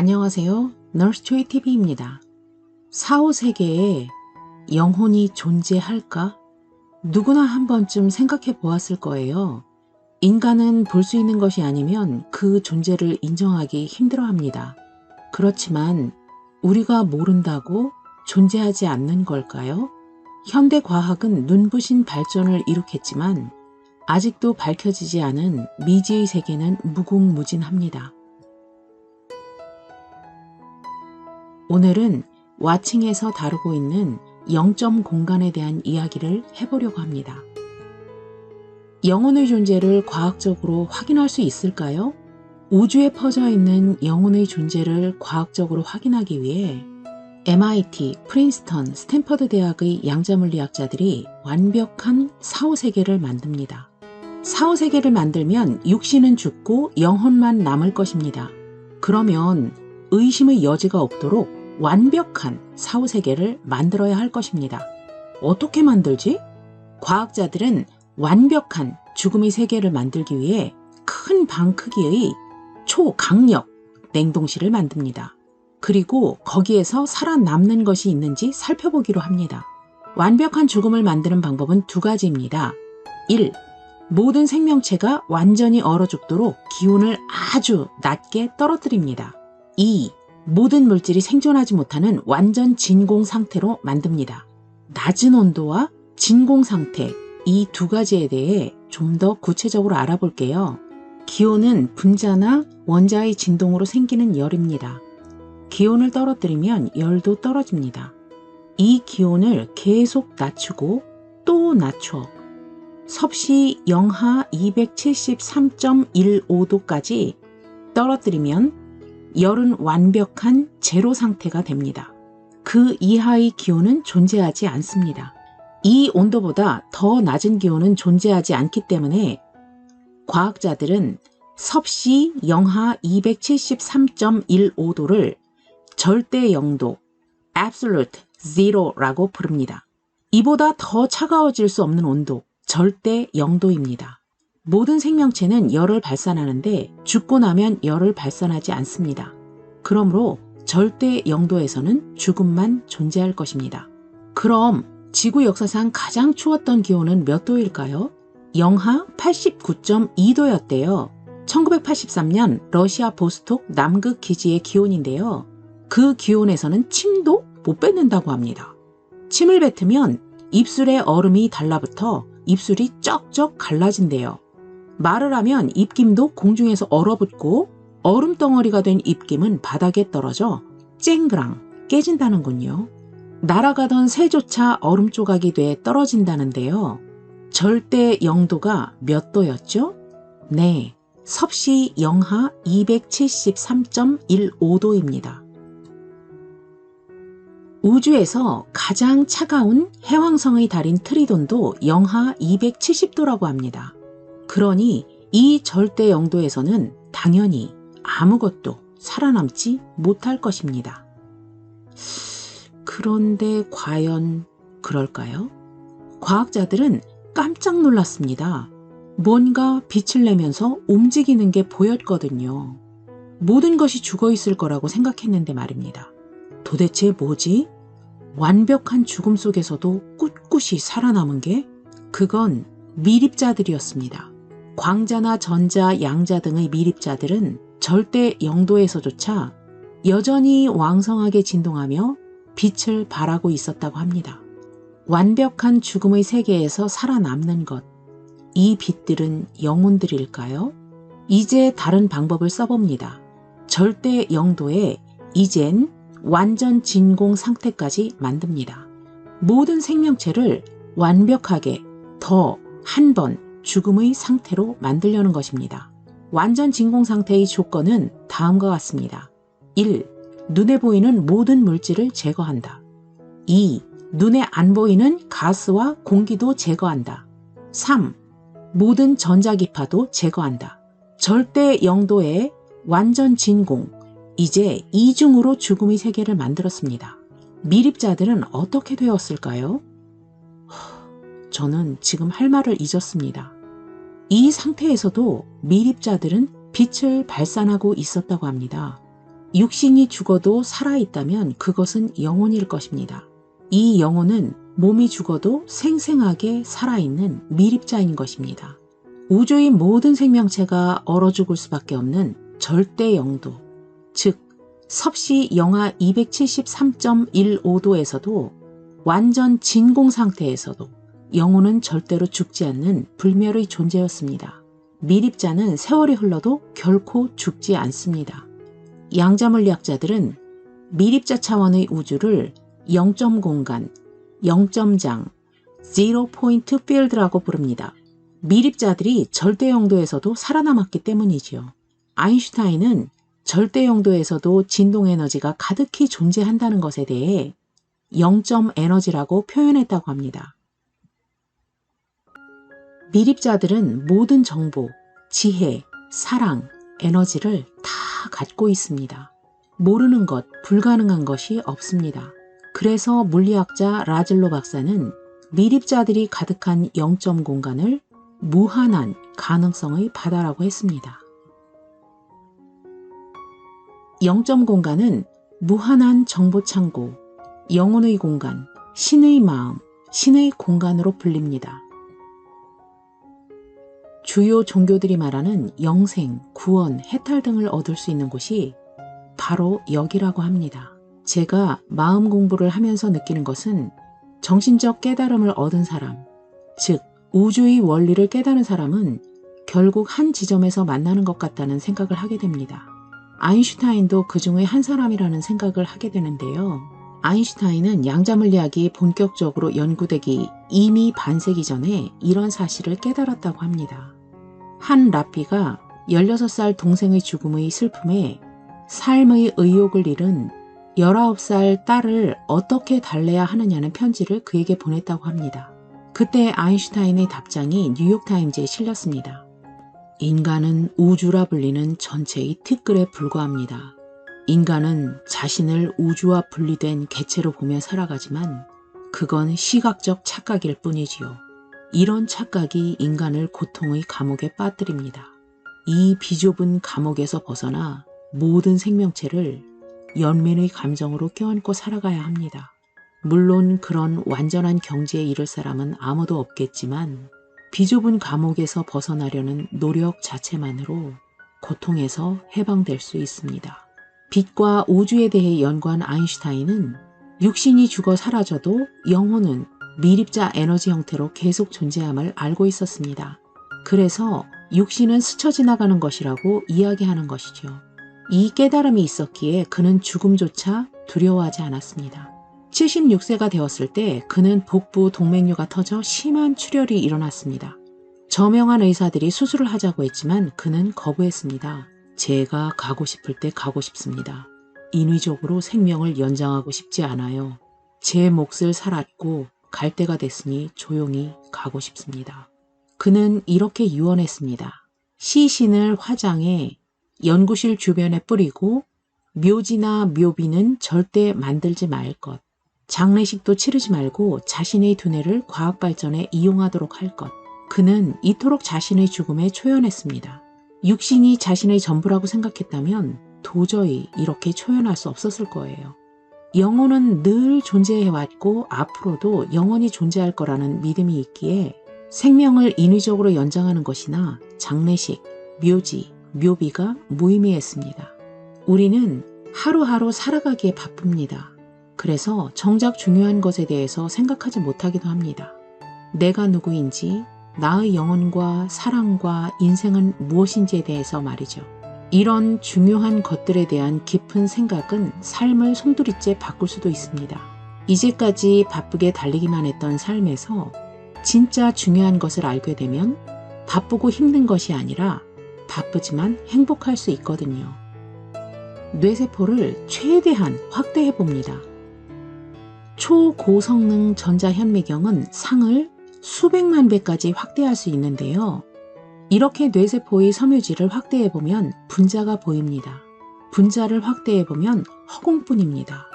안녕하세요. 널스초이TV입니다. 사후세계에 영혼이 존재할까? 누구나 한 번쯤 생각해 보았을 거예요. 인간은 볼 수 있는 것이 아니면 그 존재를 인정하기 힘들어 합니다. 그렇지만 우리가 모른다고 존재하지 않는 걸까요? 현대 과학은 눈부신 발전을 이룩했지만 아직도 밝혀지지 않은 미지의 세계는 무궁무진합니다. 오늘은 와칭에서 다루고 있는 영점 공간에 대한 이야기를 해보려고 합니다. 영혼의 존재를 과학적으로 확인할 수 있을까요? 우주에 퍼져 있는 영혼의 존재를 과학적으로 확인하기 위해 MIT, 프린스턴, 스탠퍼드 대학의 양자물리학자들이 완벽한 사후세계를 만듭니다. 사후세계를 만들면 육신은 죽고 영혼만 남을 것입니다. 그러면 의심의 여지가 없도록 완벽한 사후세계를 만들어야 할 것입니다. 어떻게 만들지? 과학자들은 완벽한 죽음의 세계를 만들기 위해 큰 방 크기의 초강력 냉동실을 만듭니다. 그리고 거기에서 살아남는 것이 있는지 살펴보기로 합니다. 완벽한 죽음을 만드는 방법은 두 가지입니다. 1. 모든 생명체가 완전히 얼어 죽도록 기온을 아주 낮게 떨어뜨립니다. 2. 모든 물질이 생존하지 못하는 완전 진공 상태로 만듭니다. 낮은 온도와 진공 상태 이 두 가지에 대해 좀 더 구체적으로 알아볼게요. 기온은 분자나 원자의 진동으로 생기는 열입니다. 기온을 떨어뜨리면 열도 떨어집니다. 이 기온을 계속 낮추고 또 낮춰 섭씨 영하 273.15도까지 떨어뜨리면 열은 완벽한 제로 상태가 됩니다. 그 이하의 기온은 존재하지 않습니다. 이 온도보다 더 낮은 기온은 존재하지 않기 때문에 과학자들은 섭씨 영하 273.15도를 절대 영도 absolute zero라고 부릅니다. 이보다 더 차가워질 수 없는 온도 절대 영도입니다. 모든 생명체는 열을 발산하는데 죽고 나면 열을 발산하지 않습니다. 그러므로 절대 영도에서는 죽음만 존재할 것입니다. 그럼 지구 역사상 가장 추웠던 기온은 몇 도일까요? 영하 89.2도였대요. 1983년 러시아 보스톡 남극 기지의 기온인데요. 그 기온에서는 침도 못 뱉는다고 합니다. 침을 뱉으면 입술에 얼음이 달라붙어 입술이 쩍쩍 갈라진대요. 말을 하면 입김도 공중에서 얼어붙고 얼음 덩어리가 된 입김은 바닥에 떨어져 쨍그랑 깨진다는군요. 날아가던 새조차 얼음 조각이 돼 떨어진다는데요. 절대 영도가 몇 도였죠? 네, 섭씨 영하 273.15도입니다. 우주에서 가장 차가운 해왕성의 달인 트리돈도 영하 270도라고 합니다. 그러니 이 절대 영도에서는 당연히 아무것도 살아남지 못할 것입니다. 그런데 과연 그럴까요? 과학자들은 깜짝 놀랐습니다. 뭔가 빛을 내면서 움직이는 게 보였거든요. 모든 것이 죽어 있을 거라고 생각했는데 말입니다. 도대체 뭐지? 완벽한 죽음 속에서도 꿋꿋이 살아남은 게 그건 미립자들이었습니다. 광자나 전자, 양자 등의 미립자들은 절대 영도에서조차 여전히 왕성하게 진동하며 빛을 발하고 있었다고 합니다. 완벽한 죽음의 세계에서 살아남는 것. 이 빛들은 영혼들일까요? 이제 다른 방법을 써봅니다. 절대 영도에 이젠 완전 진공 상태까지 만듭니다. 모든 생명체를 완벽하게 더 한 번 죽음의 상태로 만들려는 것입니다. 완전 진공 상태의 조건은 다음과 같습니다. 1. 눈에 보이는 모든 물질을 제거한다. 2. 눈에 안 보이는 가스와 공기도 제거한다. 3. 모든 전자기파도 제거한다. 절대 영도의 완전 진공, 이제 이중으로 죽음의 세계를 만들었습니다. 미립자들은 어떻게 되었을까요? 저는 지금 할 말을 잊었습니다. 이 상태에서도 미립자들은 빛을 발산하고 있었다고 합니다. 육신이 죽어도 살아있다면 그것은 영혼일 것입니다. 이 영혼은 몸이 죽어도 생생하게 살아있는 미립자인 것입니다. 우주의 모든 생명체가 얼어 죽을 수밖에 없는 절대 영도, 즉 섭씨 영하 273.15도에서도 완전 진공 상태에서도 영혼은 절대로 죽지 않는 불멸의 존재였습니다. 미립자는 세월이 흘러도 결코 죽지 않습니다. 양자물리학자들은 미립자 차원의 우주를 0점 공간, 0점장, zero point field라고 부릅니다. 미립자들이 절대 영도에서도 살아남았기 때문이지요. 아인슈타인은 절대 영도에서도 진동 에너지가 가득히 존재한다는 것에 대해 0점 에너지라고 표현했다고 합니다. 미립자들은 모든 정보, 지혜, 사랑, 에너지를 다 갖고 있습니다. 모르는 것, 불가능한 것이 없습니다. 그래서 물리학자 라즐로 박사는 미립자들이 가득한 0점 공간을 무한한 가능성의 바다라고 했습니다. 0점 공간은 무한한 정보 창고, 영혼의 공간, 신의 마음, 신의 공간으로 불립니다. 주요 종교들이 말하는 영생, 구원, 해탈 등을 얻을 수 있는 곳이 바로 여기라고 합니다. 제가 마음 공부를 하면서 느끼는 것은 정신적 깨달음을 얻은 사람, 즉, 우주의 원리를 깨달은 사람은 결국 한 지점에서 만나는 것 같다는 생각을 하게 됩니다. 아인슈타인도 그 중의 한 사람이라는 생각을 하게 되는데요. 아인슈타인은 양자물리학이 본격적으로 연구되기 이미 반세기 전에 이런 사실을 깨달았다고 합니다. 한 라피가 16살 동생의 죽음의 슬픔에 삶의 의욕을 잃은 19살 딸을 어떻게 달래야 하느냐는 편지를 그에게 보냈다고 합니다. 그때 아인슈타인의 답장이 뉴욕타임즈에 실렸습니다. 인간은 우주라 불리는 전체의 티끌에 불과합니다. 인간은 자신을 우주와 분리된 개체로 보며 살아가지만 그건 시각적 착각일 뿐이지요. 이런 착각이 인간을 고통의 감옥에 빠뜨립니다. 이 비좁은 감옥에서 벗어나 모든 생명체를 연민의 감정으로 껴안고 살아가야 합니다. 물론 그런 완전한 경지에 이를 사람은 아무도 없겠지만 비좁은 감옥에서 벗어나려는 노력 자체만으로 고통에서 해방될 수 있습니다. 빛과 우주에 대해 연구한 아인슈타인은 육신이 죽어 사라져도 영혼은 미립자 에너지 형태로 계속 존재함을 알고 있었습니다. 그래서 육신은 스쳐 지나가는 것이라고 이야기하는 것이죠. 이 깨달음이 있었기에 그는 죽음조차 두려워하지 않았습니다. 76세가 되었을 때 그는 복부 동맥류가 터져 심한 출혈이 일어났습니다. 저명한 의사들이 수술을 하자고 했지만 그는 거부했습니다. 제가 가고 싶을 때 가고 싶습니다. 인위적으로 생명을 연장하고 싶지 않아요. 제 몫을 살았고 갈 때가 됐으니 조용히 가고 싶습니다. 그는 이렇게 유언했습니다. 시신을 화장해 연구실 주변에 뿌리고 묘지나 묘비는 절대 만들지 말 것. 장례식도 치르지 말고 자신의 두뇌를 과학 발전에 이용하도록 할 것. 그는 이토록 자신의 죽음에 초연했습니다. 육신이 자신의 전부라고 생각했다면 도저히 이렇게 초연할 수 없었을 거예요. 영혼은 늘 존재해왔고 앞으로도 영원히 존재할 거라는 믿음이 있기에 생명을 인위적으로 연장하는 것이나 장례식, 묘지, 묘비가 무의미했습니다. 우리는 하루하루 살아가기에 바쁩니다. 그래서 정작 중요한 것에 대해서 생각하지 못하기도 합니다. 내가 누구인지, 나의 영혼과 사랑과 인생은 무엇인지에 대해서 말이죠. 이런 중요한 것들에 대한 깊은 생각은 삶을 송두리째 바꿀 수도 있습니다. 이제까지 바쁘게 달리기만 했던 삶에서 진짜 중요한 것을 알게 되면 바쁘고 힘든 것이 아니라 바쁘지만 행복할 수 있거든요. 뇌세포를 최대한 확대해 봅니다. 초고성능 전자현미경은 상을 수백만 배까지 확대할 수 있는데요. 이렇게 뇌세포의 섬유질을 확대해보면 분자가 보입니다. 분자를 확대해보면 허공뿐입니다.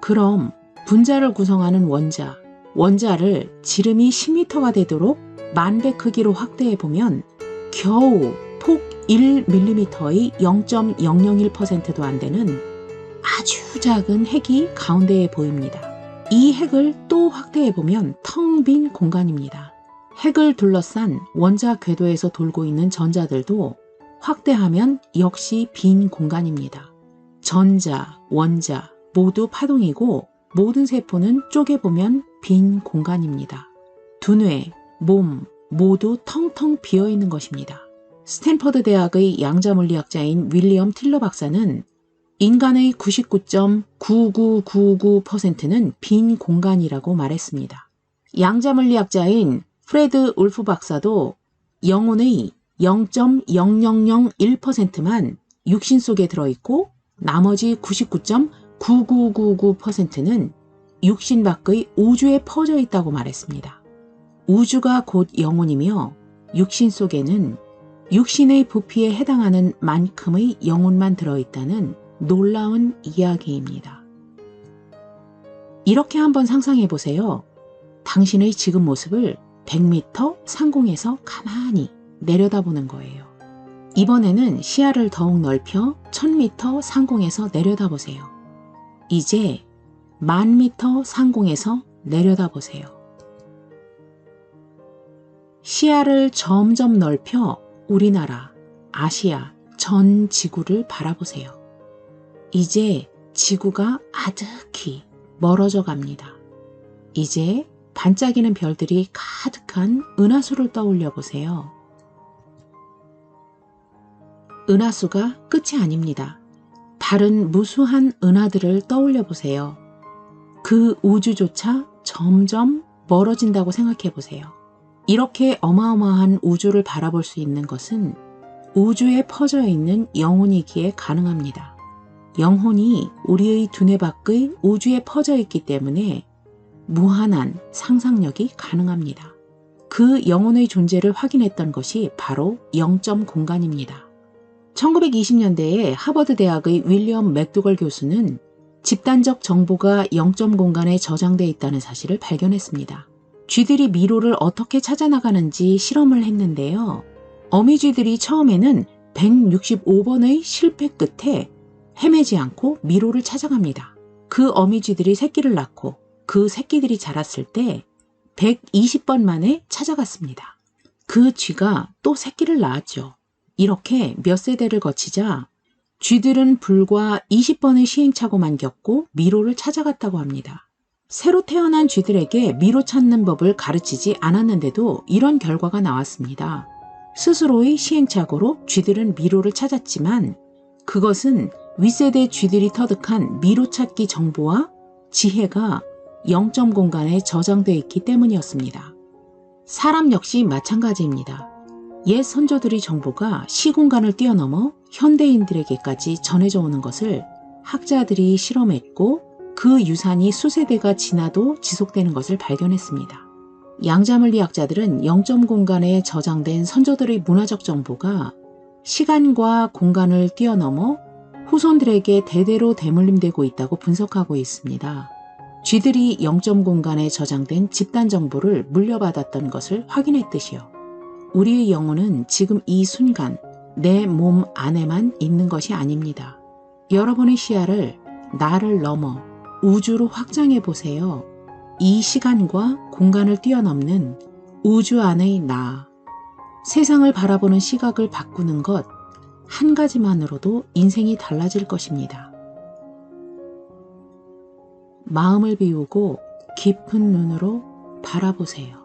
그럼 분자를 구성하는 원자, 원자를 지름이 10m가 되도록 만배 크기로 확대해보면 겨우 폭 1mm의 0.001%도 안 되는 아주 작은 핵이 가운데에 보입니다. 이 핵을 또 확대해보면 텅 빈 공간입니다. 핵을 둘러싼 원자 궤도에서 돌고 있는 전자들도 확대하면 역시 빈 공간입니다. 전자, 원자 모두 파동이고 모든 세포는 쪼개보면 빈 공간입니다. 두뇌, 몸 모두 텅텅 비어 있는 것입니다. 스탠퍼드 대학의 양자물리학자인 윌리엄 틸러 박사는 인간의 99.9999%는 빈 공간이라고 말했습니다. 양자물리학자인 프레드 울프 박사도 영혼의 0.0001%만 육신 속에 들어있고 나머지 99.9999%는 육신 밖의 우주에 퍼져 있다고 말했습니다. 우주가 곧 영혼이며 육신 속에는 육신의 부피에 해당하는 만큼의 영혼만 들어있다는 놀라운 이야기입니다. 이렇게 한번 상상해 보세요. 당신의 지금 모습을 100m 상공에서 가만히 내려다보는 거예요. 이번에는 시야를 더욱 넓혀 1000m 상공에서 내려다보세요. 이제 만 미터 상공에서 내려다보세요. 시야를 점점 넓혀 우리나라, 아시아, 전 지구를 바라보세요. 이제 지구가 아득히 멀어져 갑니다. 이제 반짝이는 별들이 가득한 은하수를 떠올려 보세요. 은하수가 끝이 아닙니다. 다른 무수한 은하들을 떠올려 보세요. 그 우주조차 점점 멀어진다고 생각해 보세요. 이렇게 어마어마한 우주를 바라볼 수 있는 것은 우주에 퍼져 있는 영혼이기에 가능합니다. 영혼이 우리의 두뇌 밖의 우주에 퍼져 있기 때문에 무한한 상상력이 가능합니다. 그 영혼의 존재를 확인했던 것이 바로 영점 공간입니다. 1920년대에 하버드 대학의 윌리엄 맥도걸 교수는 집단적 정보가 영점 공간에 저장돼 있다는 사실을 발견했습니다. 쥐들이 미로를 어떻게 찾아나가는지 실험을 했는데요. 어미쥐들이 처음에는 165번의 실패 끝에 헤매지 않고 미로를 찾아갑니다. 그 어미쥐들이 새끼를 낳고 그 새끼들이 자랐을 때 120번 만에 찾아갔습니다. 그 쥐가 또 새끼를 낳았죠. 이렇게 몇 세대를 거치자 쥐들은 불과 20번의 시행착오만 겪고 미로를 찾아갔다고 합니다. 새로 태어난 쥐들에게 미로 찾는 법을 가르치지 않았는데도 이런 결과가 나왔습니다. 스스로의 시행착오로 쥐들은 미로를 찾았지만 그것은 윗세대 쥐들이 터득한 미로 찾기 정보와 지혜가 0점 공간에 저장되어 있기 때문이었습니다. 사람 역시 마찬가지입니다. 옛 선조들의 정보가 시공간을 뛰어넘어 현대인들에게까지 전해져 오는 것을 학자들이 실험했고 그 유산이 수세대가 지나도 지속되는 것을 발견했습니다. 양자물리학자들은 0점 공간에 저장된 선조들의 문화적 정보가 시간과 공간을 뛰어넘어 후손들에게 대대로 대물림되고 있다고 분석하고 있습니다. 쥐들이 0점 공간에 저장된 집단 정보를 물려받았던 것을 확인했듯이요. 우리의 영혼은 지금 이 순간 내 몸 안에만 있는 것이 아닙니다. 여러분의 시야를 나를 넘어 우주로 확장해 보세요. 이 시간과 공간을 뛰어넘는 우주 안의 나. 세상을 바라보는 시각을 바꾸는 것 한 가지만으로도 인생이 달라질 것입니다. 마음을 비우고 깊은 눈으로 바라보세요.